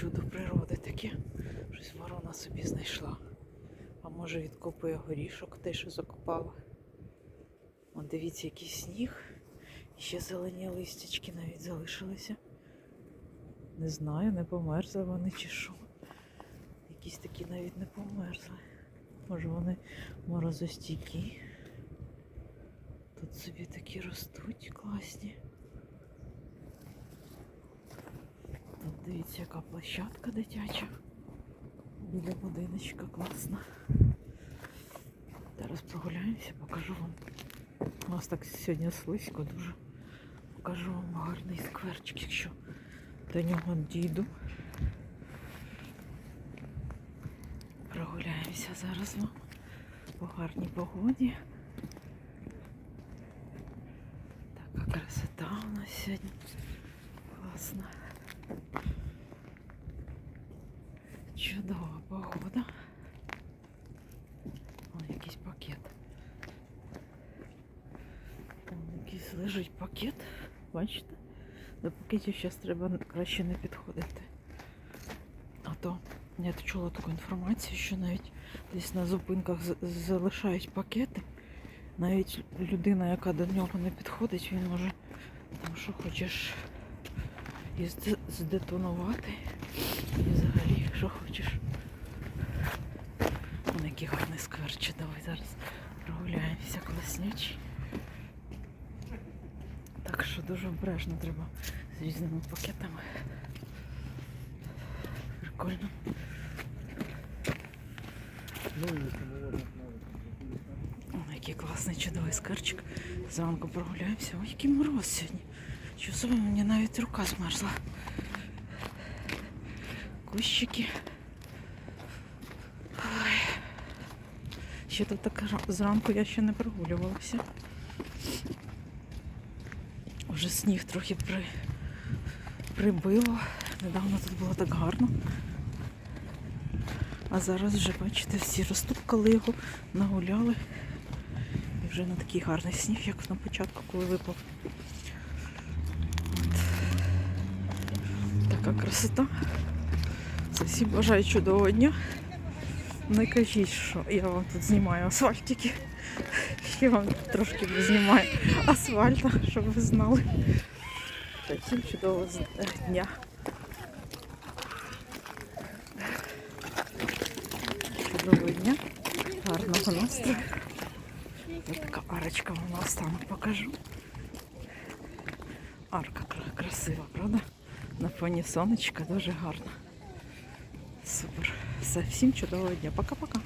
чудо природи таке. Щось ворона собі знайшла. А може відкопує горішок, те, що закопала. От дивіться, який сніг. Ще зелені листячки навіть залишилися. Не знаю, не померзли вони чи що. Якісь такі навіть не померзли. Може вони морозостійкі. Тут собі такі ростуть класні. Тут дивіться, яка площадка дитяча. Біля будиночка класна. Зараз прогуляємося, покажу вам. У нас так сьогодні слизько дуже. Покажу вам гарний скверчик, якщо до нього дійду. Прогуляємося зараз вам по гарній погоді. Така красота у нас сьогодні. Класна. Чудова погода. Вон якийсь пакет. Вон якийсь лежить пакет. Бачите? До пакетів зараз треба краще не підходити. А то я чула таку інформацію, що навіть десь на зупинках залишають пакети. Навіть людина, яка до нього не підходить, він може там що хочеш і здетонувати. І взагалі, що хочеш. Вон який гарний сквер чудовий. Зараз прогуляємося класнючий. Так що дуже обережно треба з різними пакетами. Прикольно. О, який класний чудовий скарчик. Зранку прогуляємося. Ой, який мороз сьогодні. Собі мені навіть рука змерзла. Кущики. Ще тут так зранку я ще не прогулювалася. Уже сніг трохи при... прибило. Недавно тут було так гарно. А зараз вже, бачите, всі розтупкали його, нагуляли. І вже на такий гарний сніг, як на початку, коли випав. От. Така красота. Всім бажаю чудового дня. Не кажіть, що я вам тут знімаю асфальтики. Я вам трошки знімаю асфальта, щоб ви знали. Та Всім чудового дня. Чудового дня, гарного настрою. Така арочка вам наостанок покажу. Арка красива, правда? На фоні сонечка дуже гарна. Супер. Все, чудового дня. Пока-пока.